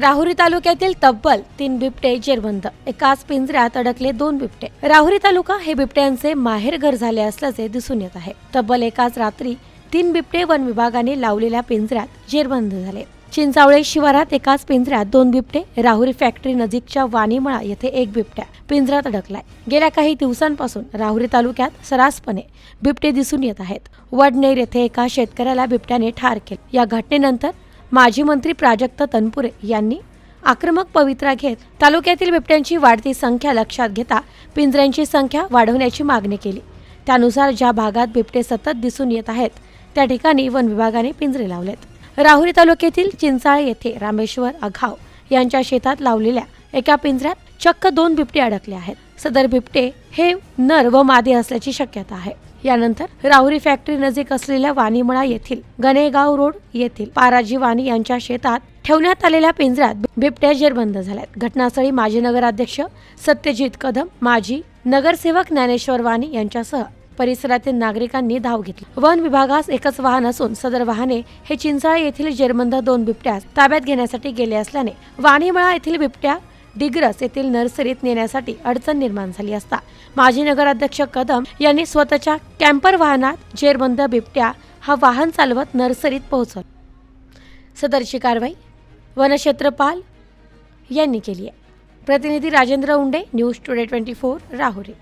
राहुरी तालुक्यातील तब्बल तीन बिबटे जेरबंद. एकाच पिंजऱ्यात अडकले दोन बिबटे. राहुरी तालुका हे बिबट्यांचे माहेरघर झाले असल्याचे दिसून येत आहे. तब्बल एकाच रात्री तीन बिबटे वन विभागाने लावलेल्या पिंजऱ्यात जेरबंद झाले. चिंचावळे शिवारात एकाच पिंजऱ्यात दोन बिबटे राहुरी फॅक्टरी नजीकच्या वाणीमळा येथे एक बिबट्या पिंजऱ्यात अडकलाय. गेल्या काही दिवसांपासून राहुरी तालुक्यात सरासपणे बिबटे दिसून येत आहेत. वडनेर येथे एका शेतकऱ्याला बिबट्याने ठार केले. या घटनेनंतर माजी मंत्री प्राजक्त तनपुरे यांनी आक्रमक पवित्रा घेत तालुक्यातील बिबट्यांची वाढती संख्या लक्षात घेता पिंजऱ्यांची संख्या वाढवण्याची मागणी केली. त्यानुसार ज्या भागात बिबटे सतत दिसून येत आहेत त्या ठिकाणी वन विभागाने पिंजरे लावलेत. राहुरी तालुक्यातील चिंचाळे येथे रामेश्वर अघाव यांच्या शेतात लावलेल्या एका पिंजऱ्यात चक्क दोन बिबटे अडकले आहेत. सदर बिबटे हे नर व मादी असल्याची शक्यता आहे. यानंतर राहुरी फॅक्टरी नजीक असलेल्या वाणीमळा येथील गणेगाव रोड येथील पाराजी वाणी यांच्या शेतात ठेवण्यात आलेल्या पिंजऱ्यात बिबट्या जेरबंद झाल्यात. घटनास्थळी माजी नगराध्यक्ष सत्यजित कदम माजी नगरसेवक ज्ञानेश्वर वाणी यांच्यासह परिसरातील नागरिकांनी धाव घेतली. वन विभागास एकच वाहन असून सदर वाहने हे चिंचाळे येथील जेरबंद दोन बिबट्या ताब्यात घेण्यासाठी गेले असल्याने वाणीमळा येथील बिबट्या डिग्रस येथील नर्सरीत नेण्यासाठी अडचण निर्माण झाली असता. माजी नगराध्यक्ष कदम यांनी स्वतःच्या कॅम्पर वाहनात जेरबंद बिबट्या हा वाहन चालवत नर्सरीत पोहोचवला. सदरची कारवाई वनक्षेत्रपाल यांनी केली आहे. प्रतिनिधी Rajendra Unde news today twenty four Rahuri.